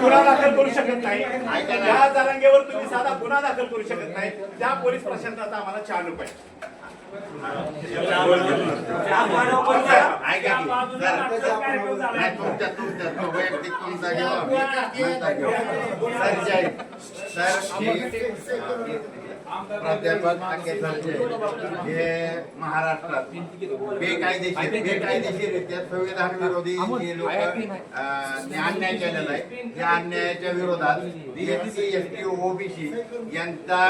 गुन्हा दाखल करू शकत नाही. त्या जरांगेवर तुम्ही साधा गुन्हा दाखल करू शकत नाही. त्या पोलीस प्रशासनाचा आम्हाला चालू पाहिजे प्राध्यापक आके हे महाराष्ट्रात बेकायदेशीर बेकायदेशीररित्या संविधान विरोधी जे लोक अन्याय केलेला आहे या अन्यायाच्या विरोधात बीएससी एस टी ओबीसी यांचा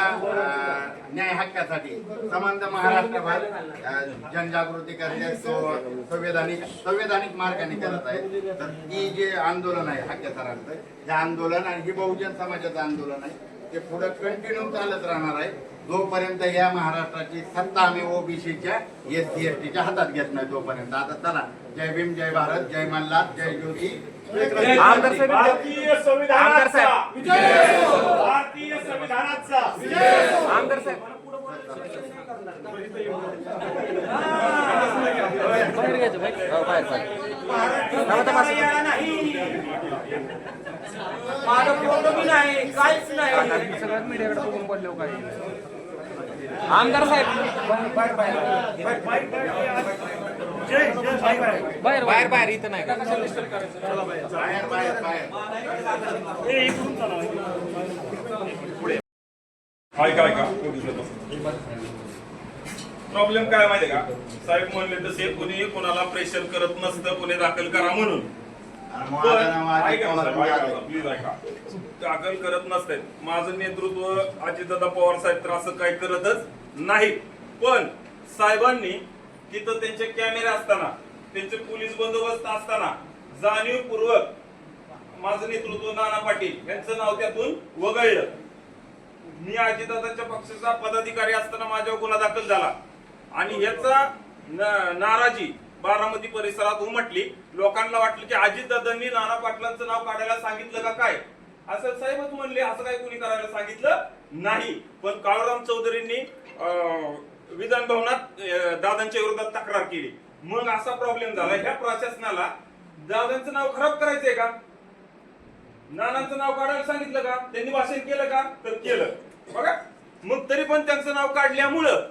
न्याय हक्कासाठी संबंध महाराष्ट्रभर जनजागृती करण्यास तो संवैधानिक संवैधानिक मार्गाने करत आहे. तर ही जे आंदोलन आहे हक्कासरांचं हे आंदोलन आणि हे बहुजन समाजाचं आंदोलन आहे. ते पुढे कंटिन्यू चालत राहणार आहे. जोपर्यंत या महाराष्ट्राची सत्ता आम्ही ओबीसीच्या एस सी एस टीच्या हातात घेत नाही तोपर्यंत. आता चला. जय भीम जय भारत जय मल्हार जय ज्योती. आमदार साहेब भारतीय आमदार संविधानाचा साहेब. भारतीय संविधानाचा आमदार साहेब. बाहेर हो, बाहेर बाहेर थांबा, थांबा. सगळ्यात मीडियाकडे बघून काय? आमदार साहेब. बाहेर बाहेर. बाहेर इथं नाही. का बाहेर बाहेर बाहेर ऐका ऐका. प्रॉब्लेम काय माहितीये का? साहेब म्हणले तसे कुणी कोणाला प्रेशर करत नसतं कुणी दाखल करा म्हणून. दाखल करत नसतात माझं नेतृत्व अजितदादा पवार साहेब तर असं काही करतच नाही पण साहेबांनी तिथं त्यांचे कॅमेरे असताना त्यांचे पोलीस बंदोबस्त असताना जाणीवपूर्वक माझं नेतृत्व नाना पाटील यांचं नाव त्यातून वगळलं. मी अजितदादांच्या पक्षाचा पदाधिकारी असताना माझ्यावर गुन्हा दाखल झाला. आणि याचा नाराजी बारामती परिसरात उमटली. लोकांना वाटलं की अजितदादांनी नाना पाटलांचं नाव काढायला सांगितलं का काय? असं साहेबच म्हणले असं काय कोणी करायला सांगितलं नाही. पण काळूराम चौधरींनी अं, विधान भवनात दादांच्या विरोधात तक्रार केली. मग असा प्रॉब्लेम झाला. ह्या प्रशासनाला दादांचं नाव खराब करायचंय का? नानांचं नाव काढायला सांगितलं का? त्यांनी भाषण केलं का? तर केलं. बघा. मग तरी पण त्यांचं नाव काढल्यामुळं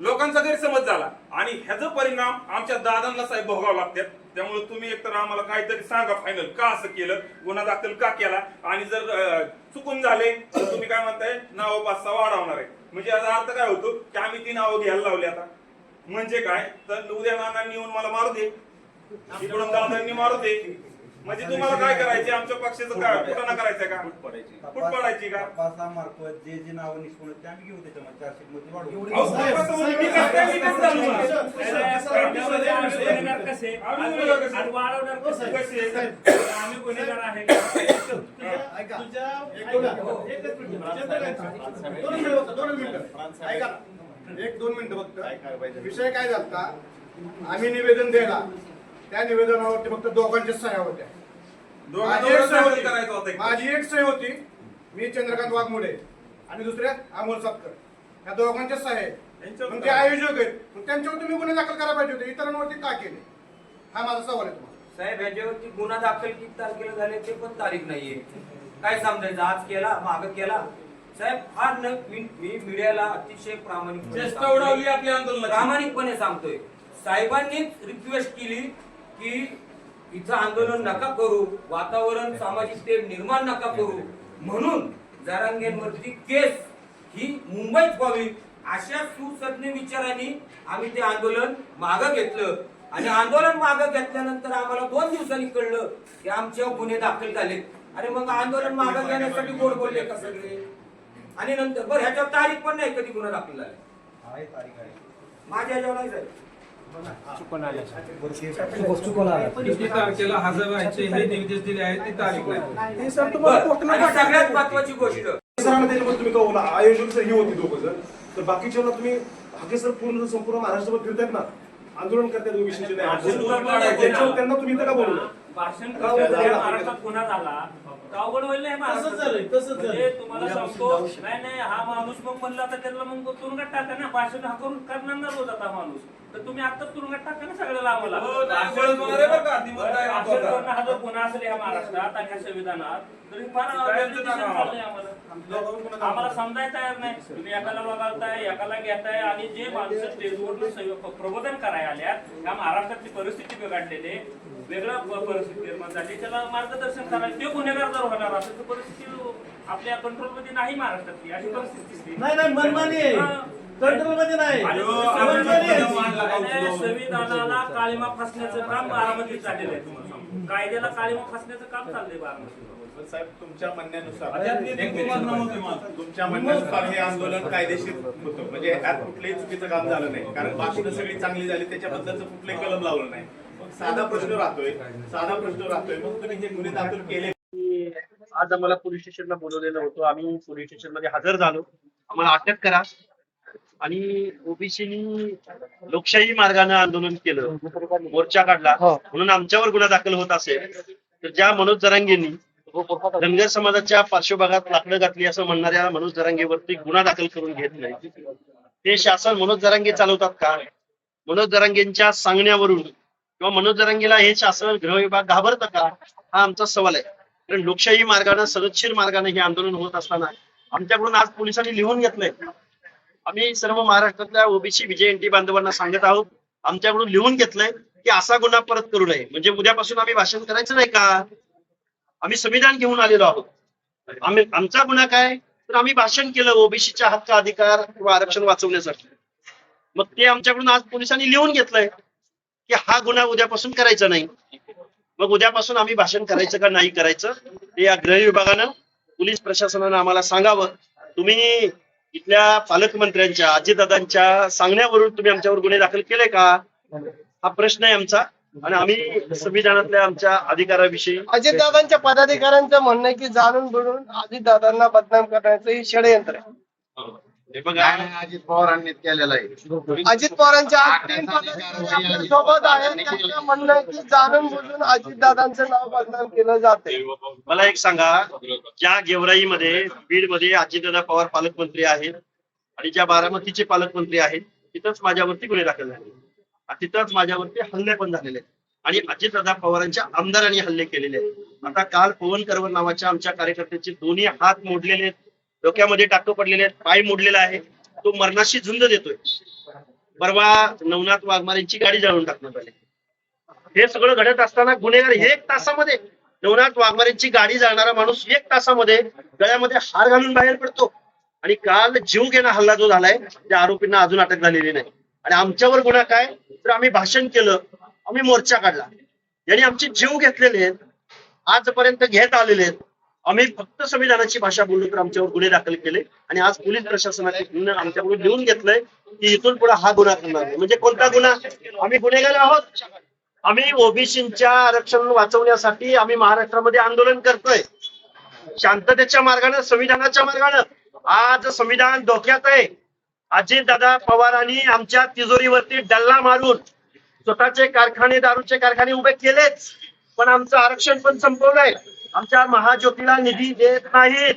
लोकांचा गैरसमज झाला. आणि ह्याचा परिणाम आमच्या दादांना साहेब भोगावं लागतात. त्यामुळे तुम्ही एकतर आम्हाला काहीतरी सांगा फायनल का असं केलं? गुन्हा दाखल का केला? आणि जर चुकून झाले तर तुम्ही काय म्हणताय? नाव पाच सहा वाढवणार आहे. म्हणजे याचा अर्थ काय होतो? की आम्ही ती नावं घ्यायला लावली आता. म्हणजे काय? तर उद्या नानांनी येऊन मला मारू दे. इकडून दादांनी मारू दे. म्हणजे तुम्हाला काय करायचे? आमच्या पक्षाचं काय कुठं करायचंय का? फुट पडायची. का? तपासामार्फत जे जे नावं निष्पन्न ते आम्ही घेऊ त्याच्यामध्ये. चारशे मध्ये आहे? आम्ही गुन्हेगार आहे ऐका एक दोन एकच मिनिट. दोन मिनिटं फक्त, दोन मिनिटं. ऐका. एक दोन मिनिटं फक्त विषय काय झालता? आम्ही निवेदन द्यायला. त्या निवेदनावरती फक्त दोघांच्या सह्या होत्या. माझी एक सही होती. करायचं होतं एक. माझी एक सही होती मी चंद्रकांत वाघमोडे आणि दुसऱ्या अमोल सातकर या दोघांच्या सह्या आहेत. यांच्यावर मग ते आयोजक आहेत. मग त्यांच्यावर तुम्ही गुन्हे दाखल करायला पाहिजे होते. इतरांवरती का केले? हा माझा सवाल आहे तुम्हाला. साहेब ह्याच्यावरती गुन्हा दाखल किती तारखेला झाले ते पण तारीख नाहीये. काय समजायचं? आज केला माग केला? साहेब हा न मी मी मीडियाला अतिशय प्रामाणिकपणे चेष्टा सांगतोय. उडवली आपल्या आंदोलनाची. प्रामाणिकपणे सांगतोय. साहेबांनीच रिक्वेस्ट केली की इथं आंदोलन नका करू वातावरण सामाजिक ते निर्माण नका करू. म्हणून जरांगेंवरती केस ही मुंबईत व्हावी अशा सुसज्ञ विचारांनी आम्ही ते आंदोलन मागं घेतलं. आणि आंदोलन मागं घेतल्यानंतर आम्हाला दोन दिवसांनी कळलं की आमच्यावर गुन्हे दाखल झाले आणि मग आंदोलन मागं घेण्यासाठी गोड बोलले का सगळे? आणि नंतर बरं ह्याच्यावर तारीख पण नाही कधी गुन्हा दाखल झाले. आहे तारीख आहे. माझ्या ह्याच्यावर नाही साहेब किती तारखेला हजर व्हायचे हे निर्देश दिले आहेत ती तारीख नाही. बरं, आणि सगळ्यात महत्वाची गोष्ट. सरांना त्याच्यामध्ये तुम्ही कळवला आयोजक सर ही होती दोघं जण. तर बाकीच्यांना तुम्ही हाके सर पूर्ण संपूर्ण महाराष्ट्रभर फिरतायत ना? आंदोलन करतायत. त्यांच्यावर त्यांना तुम्ही इथं का बोलवलं? भाषण? महाराष्ट्रात गुन्हा झाला अवघड होईल नाही महाराष्ट्रात. तसंच झालंय, तसंच झालंय. म्हणजे तुम्हाला सांगतो नाही नाही हा माणूस मग म्हणला तर त्याला मग तुरुंगात टाका ना भाषण हा करून करणार ना रोज आता माणूस तर तुम्ही आता तुरुंगात टाका ना सगळ्याला आम्हाला हो, नाही बोलत होणार आहे बरं का? ती म्हणताय असं आता. करणं हा जर गुन्हा असेल या महाराष्ट्रात आणि या संविधानात तरी फार टाका आम्हाला? चाललंय आम्हाला आम्हाला समजायला तयार नाही तुम्ही एकाला वगाळताय एकाला घेताय आणि जे माणसं स्टेजवर प्रबोधन करायला आल्यात त्या महाराष्ट्रातली परिस्थिती बिघडलेली वेगळं परिस्थिती निर्माण झाली. त्याला मार्गदर्शन करायला ते गुन्हेगार जर होणार असेल तर परिस्थिती आपल्या कंट्रोलमध्ये नाही महाराष्ट्रातली अशी परिस्थिती दिसते. नाही नाही मनमानी. कंट्रोलमध्ये नाही? संविधानाला काळीमा फासण्याचं काम बारामतीत झालेलं आहे तुम्हाला. कायद्याला काळीमा फासण्याचं काम चाललंय बारामतीत. साहेब तुमच्या म्हणण्यानुसार. तुमच्या म्हणण्यानुसार हे आंदोलन कायदेशीर होतं. म्हणजे यात कुठलंही चुकीचं काम झालं नाही. कारण भाषणं सगळी चांगली झाली त्याच्याबद्दलचं कुठलंही कलम लावलं नाही. साधा प्रश्न राहतोय. साधा प्रश्न राहतोय. मग तुम्ही हे गुन्हे दाखल केले. आज आम्हाला पोलीस स्टेशनला बोलवलेलं होतं. आम्ही पोलीस स्टेशनमध्ये हजर झालो. आम्हाला अटक करा. आणि ओबीसीनी लोकशाही मार्गाने आंदोलन केलं. मोर्चा काढला. म्हणून आमच्यावर गुन्हा दाखल होत असेल. तर ज्या मनोज जरांगेंनी धनगर समाजाच्या पार्श्वभागात लाकडं घातली असं म्हणणाऱ्या मनोज जरांगेवरती गुन्हा दाखल करून घेत नाही. ते शासन मनोज जरांगे चालवतात का? मनोज जरांगेंच्या सांगण्यावरून किंवा मनोज हे शासन गृह विभाग घाबरतं का? हा आमचा सवाल आहे. कारण लोकशाही मार्गाने सदतशीर मार्गाने हे आंदोलन होत असताना आमच्याकडून आज पोलिसांनी लिहून घेतलंय. आम्ही सर्व महाराष्ट्रातल्या ओबीसी विजय विजयंती बांधवांना सांगत आहोत आमच्याकडून लिहून घेतलंय की असा गुन्हा परत करू नये. म्हणजे उद्यापासून आम्ही भाषण करायचं नाही का? आम्ही संविधान घेऊन आलेलो आहोत. आम्ही आमचा गुन्हा काय? तर आम्ही भाषण केलं ओबीसीच्या हक्क अधिकार किंवा आरक्षण वाचवण्यासाठी. मग ते आमच्याकडून आज पोलिसांनी लिहून घेतलंय. की हा गुन्हा उद्यापासून करायचा नाही. मग उद्यापासून आम्ही भाषण करायचं का नाही करायचं ते या गृह विभागानं पोलीस प्रशासनानं आम्हाला सांगावं. तुम्ही इथल्या पालकमंत्र्यांच्या अजितदादांच्या सांगण्यावरून तुम्ही आमच्यावर गुन्हे दाखल केले का? हा प्रश्न आहे आमचा. आणि आम्ही संविधानातल्या आमच्या अधिकाराविषयी अजितदादांच्या पदाधिकाऱ्यांचं म्हणणं आहे की जाणून बुडून अजितदादांना बदनाम करण्याचं हे षडयंत्र आहे. हे बघा. अजित पवारांनी केलेलं आहे. अजित पवारांच्या आज तीन पदाधिकारी आपल्यासोबत आहेत आहे की जाणून बुजून अजितदादांचं नाव बदनाम केलं जाते मला एक सांगा ज्या गेवराईमध्ये बीडमध्ये अजितदादा पवार पालकमंत्री आहेत आणि ज्या बारामतीचे पालकमंत्री आहेत तिथंच माझ्यावरती गुन्हे दाखल झाले. आणि तिथंच माझ्यावरती हल्ले पण झालेले आहेत. आणि अजितदादा पवारांच्या आमदारांनी हल्ले केलेले आहेत. आता काल पवन करवर नावाच्या आमच्या कार्यकर्त्याचे दोन्ही हात मोडलेले आहेत. डोक्यामध्ये टाकं पडलेले आहेत पाय मोडलेला आहे. तो मरणाशी झुंज देतोय. परवा नवनाथ वाघमारेंची गाडी जाळून टाकण्यात आली. हे सगळं घडत असताना गुन्हेगार हे एक तासामध्ये नवनाथ वाघमारेंची गाडी जाणारा माणूस एक तासामध्ये गळ्यामध्ये हार घालून बाहेर पडतो. आणि काल जीव घेणा हल्ला जो झालाय त्या आरोपींना अजून अटक झालेली नाही. आणि आमच्यावर गुन्हा काय? तर आम्ही भाषण केलं आम्ही मोर्चा काढला. यांनी आमचे जीव घेतलेले आहेत आजपर्यंत घेत आलेले आहेत. आम्ही फक्त संविधानाची भाषा बोललो तर आमच्यावर गुन्हे दाखल केले आणि आज पोलीस प्रशासनाने आमच्याकडून लिहून घेतलंय की इथून पुढे हा गुन्हा करणार नाही. म्हणजे कोणता गुन्हा? आम्ही गुन्हेगार आहोत. आम्ही ओबीसीच्या आरक्षण वाचवण्यासाठी आम्ही महाराष्ट्रामध्ये आंदोलन करतोय. शांततेच्या मार्गाने संविधानाच्या मार्गाने. आज संविधान धोक्यात आहे. अजितदादा पवारांनी आमच्या तिजोरीवरती डल्ला मारून स्वतःचे कारखाने दारूचे कारखाने उभे केलेच पण आमचं आरक्षण पण संपवलंय. आमच्या महाज्योतीला निधी देत नाहीत.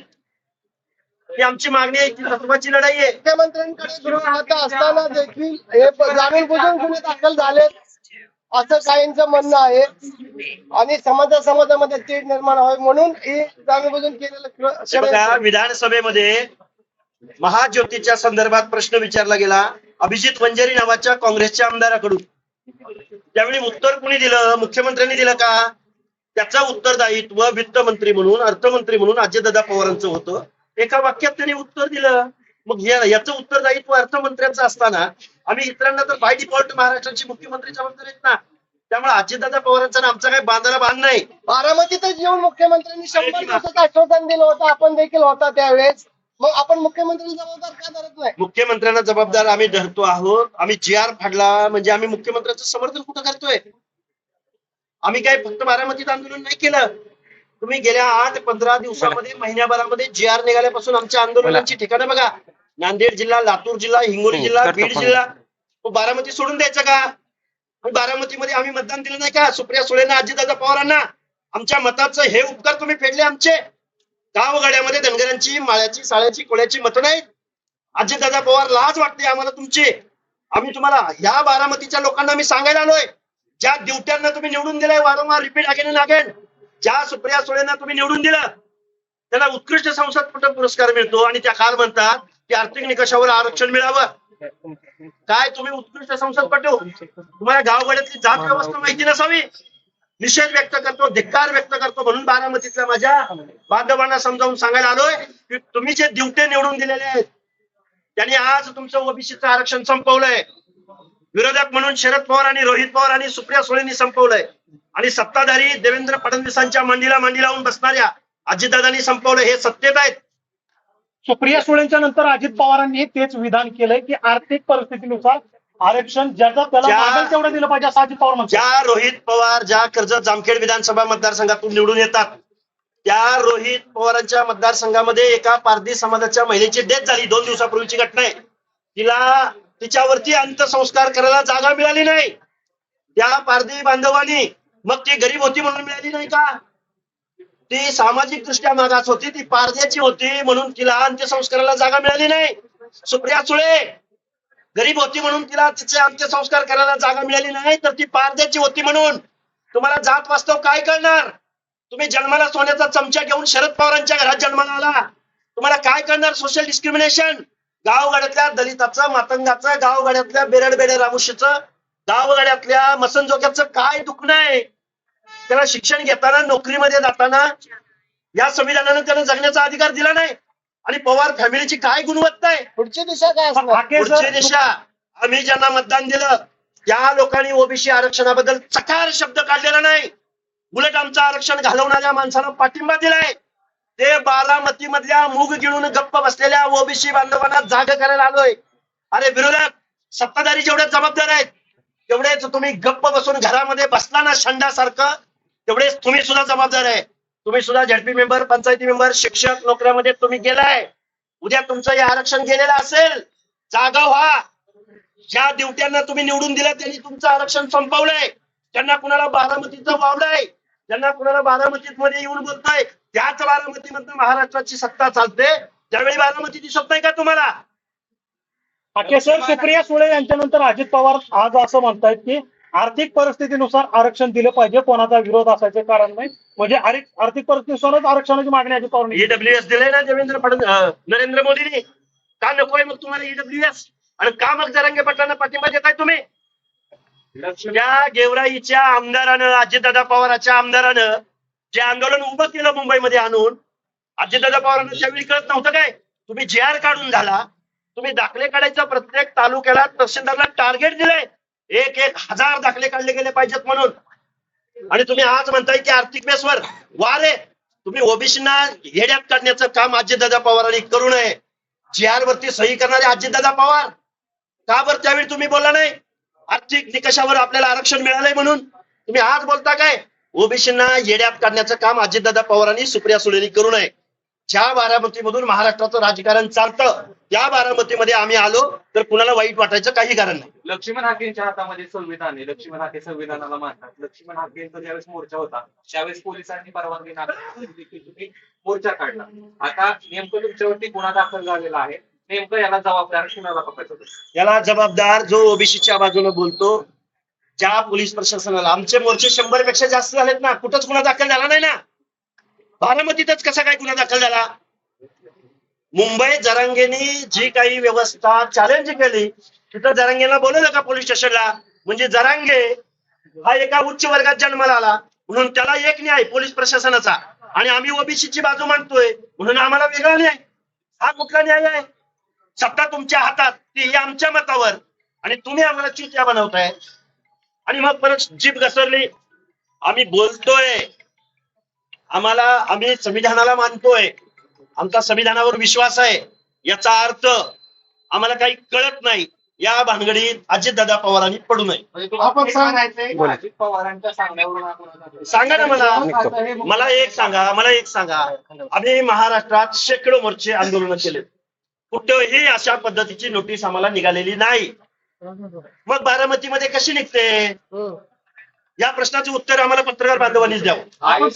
ही आमची मागणी आहे ती तत्वाची लढाई आहे. मुख्यमंत्र्यांकडे गृह असताना देखील हे जाणून बुजून गुन्हे दाखल झाले असं काहींचं म्हणणं आहे. आणि समाजा समाजामध्ये तेढ निर्माण व्हावी म्हणून हे जाणून बुजून केलेलं हे बघा षडयंत्र विधानसभेमध्ये महाज्योतीच्या संदर्भात प्रश्न विचारला गेला. अभिजित वंजारी नावाच्या काँग्रेसच्या आमदाराकडून. त्यावेळी उत्तर कुणी दिलं? मुख्यमंत्र्यांनी दिलं का? त्याचं उत्तरदायित्व वित्तमंत्री म्हणून अर्थमंत्री म्हणून अजितदादा पवारांचं होतं. एका वाक्यात त्यांनी उत्तर दिलं. मग या- याचं उत्तरदायित्व अर्थमंत्र्यांचं असताना आम्ही इतरांना तर बाय डिफॉल्ट महाराष्ट्राचे मुख्यमंत्री जबाबदार आहेत ना. त्यामुळे अजितदादा पवारांचा आमचा काही बांधाला बांध नाही. बारामतीतच येऊन मुख्यमंत्र्यांनी शंभर दिवसाचं आश्वासन दिलं होतं. आपण देखील होता त्यावेळेस. मग आपण मुख्यमंत्र्यांना जबाबदार का धरत नाही? मुख्यमंत्र्यांना जबाबदार आम्ही धरतो आहोत. आम्ही जी आर फाडला म्हणजे आम्ही मुख्यमंत्र्यांचं समर्थन कुठं करतोय? आम्ही काय फक्त बारामतीत आंदोलन नाही केलं. तुम्ही गेल्या आठ पंधरा दिवसामध्ये महिन्याभरामध्ये जी आर निघाल्यापासून आमच्या आंदोलनाची ठिकाणं बघा. नांदेड जिल्हा लातूर जिल्हा हिंगोली हो, जिल्हा बीड. जिल्हा. बारामती सोडून द्यायचं का? बारामतीमध्ये आम्ही मतदान दिलं नाही का? सुप्रिया सुळेंना अजितदादा पवारांना. आमच्या मताचं हे उपकार तुम्ही फेडले आमचे. गावगाड्यामध्ये धनगरांची माळ्याची साळ्याची कोळ्याची मतं नाहीत. अजितदादा पवार लाज वाटते आम्हाला तुमची. आम्ही तुम्हाला या बारामतीच्या लोकांना मी सांगायला आलोय. ज्या ड्युट्यांना तुम्ही निवडून दिलंय वारंवार रिपीट अगेन अगेन ज्या सुप्रिया सुळेंना तुम्ही निवडून दिलं त्याला उत्कृष्ट संसद पुरस्कार मिळतो. आणि त्या काल म्हणतात की आर्थिक निकषावर आरक्षण मिळावं. काय तुम्ही उत्कृष्ट संसदपटू तुम्हाला गावगाड्यातली जात व्यवस्था माहिती नसावी? निषेध व्यक्त करतो धिक्कार व्यक्त करतो म्हणून बारामतीतल्या माझ्या बांधवांना समजावून सांगायला आलोय की तुम्ही जे दिवटे निवडून दिलेले आहेत त्यांनी आज तुमचं ओबीसीचं आरक्षण संपवलंय. विरोधक म्हणून शरद पवार आणि रोहित पवार आणि सुप्रिया सुळेंनी संपवलंय. आणि सत्ताधारी देवेंद्र फडणवीसांच्या मांडीला मांडी लावून बसणाऱ्या अजितदादांनी संपवलं हे सत्तेत आहेत. सुप्रिया सुळेंच्या नंतर अजित पवारांनी तेच विधान केलंय की आर्थिक परिस्थितीनुसार आरक्षण ज्याचा त्याला तेवढं दिलं पाहिजे असं अजित पवार म्हणतात. ज्या रोहित पवार ज्या कर्जत जामखेड विधानसभा मतदारसंघातून निवडून येतात त्या रोहित पवारांच्या मतदारसंघामध्ये एका पारधी समाजाच्या महिलेची डेथ झाली. दोन दिवसापूर्वीची घटना आहे. तिला तिच्यावरती अंत्यसंस्कार करायला जागा मिळाली नाही. त्या पारधी बांधवांनी मग ती गरीब होती म्हणून मिळाली नाही का? ती सामाजिक दृष्ट्या मागास होती ती पारध्याची होती म्हणून तिला अंत्यसंस्काराला जागा मिळाली नाही. सुप्रिया सुळे गरीब होती म्हणून तिला तिचे अंत्यसंस्कार करायला जागा मिळाली नाही तर ती पारद्याची होती म्हणून. तुम्हाला जात वास्तव काय कळणार? तुम्ही जन्माला सोन्याचा चमचा घेऊन शरद पवारांच्या घरात जन्माला आला. तुम्हाला काय करणार सोशल डिस्क्रिमिनेशन गावगाड्यातल्या दलिताचं मातंगाचं गावगाड्यातल्या बेरड बेडे रामुशीचं गावगाड्यातल्या मसनजोग्याचं काय दुखणं आहे? त्याला शिक्षण घेताना नोकरीमध्ये जाताना या संविधानानं त्याला जगण्याचा अधिकार दिला नाही. आणि पवार फॅमिलीची काय गुणवत्ता आहे? पुढची दिशा काय असणार? पुढची दिशा आम्ही ज्यांना मतदान दिलं त्या लोकांनी ओबीसी आरक्षणाबद्दल चकार शब्द काढलेला नाही. उलट आमचं आरक्षण घालवणाऱ्या माणसाला पाठिंबा दिलाय. ते बारामती मधल्या मूग गिळून गप्प बसलेल्या ओबीसी बांधवांना जाग करायला आलोय. अरे विरोधक सत्ताधारी जेवढे जबाबदार आहेत तेवढेच तुम्ही गप्प बसून घरामध्ये बसला ना शंडासारखं तेवढेच तुम्ही सुद्धा जबाबदार आहे. तुम्ही सुद्धा झडपी मेंबर पंचायती मेंबर शिक्षक नोकऱ्यामध्ये तुम्ही गेलाय. उद्या तुमचं हे आरक्षण गेलेलं असेल जागा व्हा. ज्या दिवट्यांना तुम्ही निवडून दिलं त्यांनी तुमचं आरक्षण संपवलंय. त्यांना कुणाला बारामतीचं वावलंय? त्यांना कुणाला बारामतीत मध्ये येऊन बोलताय त्याच बारामतीमधनं महाराष्ट्राची सत्ता चालते. त्यावेळी बारामती दिसत नाही का तुम्हाला? सर सुप्रिया सुळे यांच्यानंतर अजित पवार आज असं म्हणतायत की आर्थिक परिस्थितीनुसार आरक्षण दिलं पाहिजे कोणाचा विरोध असायचे कारण नाही. म्हणजे आर्थिक आर्थिक परिस्थितीनुसारच आरक्षणाची मागणी अजित पवार ईडब्ल्यूएस दिलंय ना देवेंद्र फडणवीस नरेंद्र मोदींनी? का नकोय मग तुम्हाला ईडब्ल्यूएस आणि का मग जरांगे पाटलांना पाठिंबा देताय तुम्ही? त्या गेवराईच्या आमदारानं अजितदादा पवाराच्या आमदारानं जे आंदोलन उभं केलं मुंबईमध्ये आणून अजितदादा पवारांना त्यावेळी कळत नव्हतं काय? तुम्ही जे आर काढून झाला तुम्ही दाखले काढायचा प्रत्येक तालुक्याला तहसीलदारला टार्गेट दिलंय. एक एक हजार दाखले काढले गेले पाहिजेत म्हणून. आणि तुम्ही आज म्हणताय की आर्थिक बेसवर वा आहे तुम्ही ओबीसीना हेड्यात काढण्याचं काम अजितदादा पवारांनी करू नये. जी आर वरती सही करणारे अजितदादा पवार. का बरं त्यावेळी तुम्ही बोला नाही? आर्थिक निकषावर आपल्याला आरक्षण मिळालंय म्हणून. तुम्ही आज बोलता काय? ओबीसींना येड्यात काढण्याचं काम अजितदादा पवारांनी सुप्रिया सुळेनी करू नये. ज्या बारामतीमधून महाराष्ट्राचं राजकारण चालतं त्या बारामतीमध्ये आम्ही आलो तर कुणाला वाईट वाटायचं काही कारण नाही. लक्ष्मण हाकेंच्या हातामध्ये संविधान आहे. लक्ष्मण हाके संविधानाला मानतात. लक्ष्मण हाकेंचा ज्यावेळेस मोर्चा होता त्यावेळेस पोलिसांनी परवानगी नाकारली. मोर्चा काढला. आता नेमकं तुमच्यावरती गुन्हा दाखल झालेला आहे. नेमकं याला जबाबदार कुणाला पकडायचं याला जबाबदार जो ओबीसीच्या बाजूने बोलतो ज्या पोलीस प्रशासनाला. आमचे मोर्चे शंभरपेक्षा जास्त झालेत ना. कुठंच गुन्हा दाखल झाला नाही ना. बारामतीतच कसा काय गुन्हा दाखल झाला? मुंबई जरांगेनी जी काही व्यवस्था चॅलेंज केली तिथं जरांगेला बोलवलं का पोलीस स्टेशनला? म्हणजे जरांगे हा एका उच्च वर्गात जन्माला आला. म्हणून त्याला एक न्याय पोलीस प्रशासनाचा. आणि आम्ही ओबीसीची बाजू मांडतोय म्हणून आम्हाला वेगळा न्याय. हा कुठला न्याय आहे? सत्ता तुमच्या हातात ती आमच्या मतावर. आणि तुम्ही आम्हाला चित्या बनवताय. आणि मग परत जीप घसरली. आम्ही बोलतोय. आम्हाला आम्ही संविधानाला मानतोय. आमचा संविधानावर विश्वास आहे. याचा अर्थ आम्हाला काही कळत नाही. या भानगडीत अजितदादा पवारांनी पडू नये. आपण सांगायचंय अजित पवारांच्या सांगण्यावरून आपण आता- सांगा ना मला. मला एक सांगा मला एक सांगा. आम्ही महाराष्ट्रात शेकडो मोर्चे आंदोलन केले कुठेही अशा पद्धतीची नोटीस आम्हाला निघालेली नाही. मग बारामतीमध्ये कशी निघते? या प्रश्नाचे उत्तर आम्हाला पत्रकार बांधवांनीच द्यावं.